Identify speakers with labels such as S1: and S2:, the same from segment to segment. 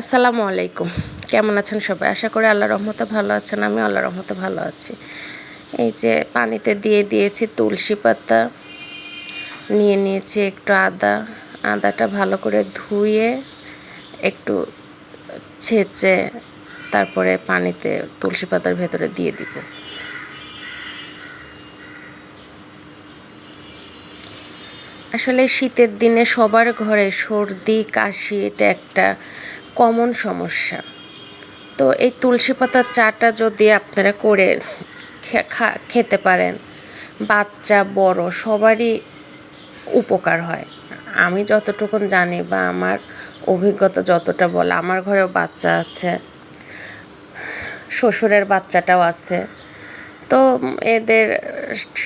S1: আসসালামু আলাইকুম। কেমন আছেন সবাই? আশা করি আল্লাহ রহমতে ভালো আছেন আমি আল্লাহ রহমতে ভালো আছি। এই যে পানিতে দিয়ে দিয়েছি তুলসী পাতা, নিয়ে নিয়েছি একটু আদা। আদাটা ভালো করে ধুয়ে একটু ছেঁচে তারপরে পানিতে তুলসী পাতার ভেতরে দিয়ে দিব। আসলে শীতের দিনে সবার ঘরে সর্দি, কাশি এটা একটা কমন সমস্যা। তো এই তুলসী পাতার চাটা যদি আপনারা করে খেতে পারেন, বাচ্চা, বড়, সবারই উপকার হয়। আমি যতটুকুন জানি বা আমার অভিজ্ঞতা যতটা বলে, আমার ঘরেও বাচ্চা আছে, শ্বশুরের বাচ্চাটাও আছে। তো এদের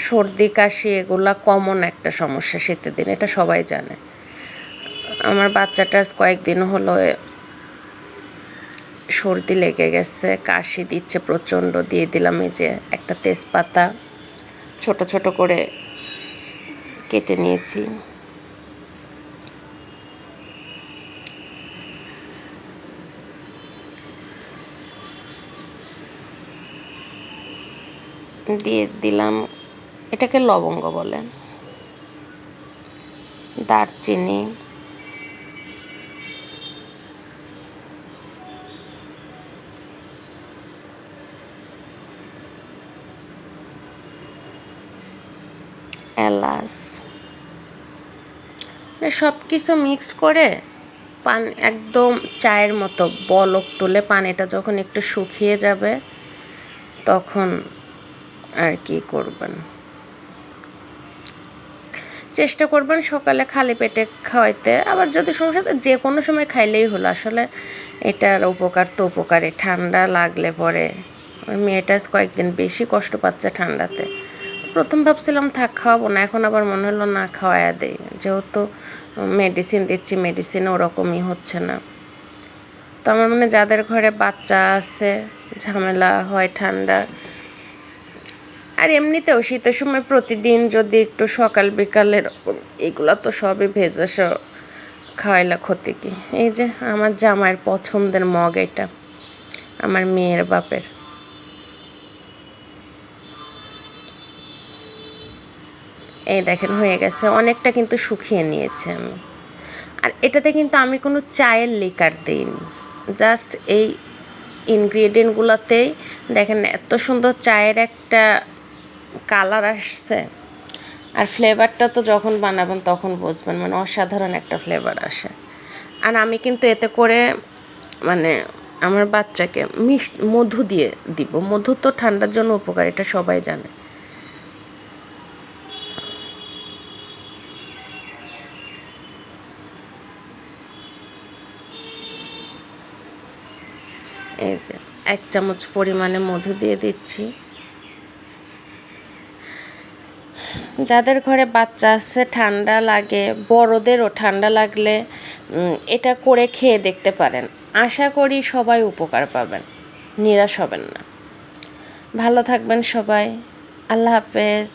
S1: সর্দি, কাশি এগুলা কমন একটা সমস্যা শীতের দিন, এটা সবাই জানে। আমার বাচ্চাটা কয়েকদিন হলো সর্দি লেগে গেছে, কাশি দিচ্ছে, প্রচণ্ড দিয়ে দিলাম এই যে একটা তেজপাতা। ছোট ছোট করে কেটে নিয়েছি। দিয়ে দিলাম, এটাকে লবঙ্গ বলে। দারচিনি। এলাচ। মানে সব কিছু মিক্সড করে পান একদম চায়ের মতো বলক তুলে পানিটা যখন একটু শুকিয়ে যাবে তখন আর কি করবেন? চেষ্টা করবেন সকালে খালি পেটে খাওয়াইতে। আবার যদি সমস্যা যে কোনো সময় খাইলেই হলো। আসলে এটার উপকার তো উপকারে ঠান্ডা লাগলে পরে। মেয়েটা কয়েকদিন বেশি কষ্ট পাচ্ছে ঠান্ডাতে। প্রথম ভাবছিলাম থাক, খাওয়াবো না। এখন আবার মনে হলো, না, খাওয়ায়া দেয় যেহেতু মেডিসিন দিচ্ছি মেডিসিন ওরকমই হচ্ছে না। তো আমার মনে যাদের ঘরে বাচ্চা আছে, ঝামেলা হয়, ঠান্ডা। আর এমনিতেও শীতের সময় প্রতিদিন যদি একটু সকাল বিকালের এগুলো তো সবই ভেজাস খাওয়াইলা ক্ষতি কি? এই যে আমার জামাইয়ের পছন্দের মগ এটা, আমার মেয়ের বাপের। এই দেখেন, হয়ে গেছে। অনেকটা কিন্তু শুকিয়ে নিয়েছে আমি। আর এটাতে কিন্তু আমি কোনো চায়ের লিকার দিইনি। জাস্ট এই ইনগ্রিডিয়েন্টগুলোতেই দেখেন, এত সুন্দর চায়ের একটা কালার আসছে। আর ফ্লেভারটা তো যখন বানাবেন তখন বুঝবেন মানে অসাধারণ একটা ফ্লেভার আসে। আর আমি কিন্তু এতে করে মানে আমার বাচ্চাকে মিষ্টি মধু দিয়ে দিব। মধু তো ঠান্ডার জন্য উপকার, এটা সবাই জানে। এই যে এক চামচ পরিমাণে মধু দিয়ে দিচ্ছি। যাদের ঘরে বাচ্চা আছে, ঠান্ডা লাগে, বড়দেরও ঠান্ডা লাগলে এটা করে খেয়ে দেখতে পারেন। আশা করি সবাই উপকার পাবেন, নিরাশ হবেন না। ভালো থাকবেন সবাই। আল্লাহ হাফেজ।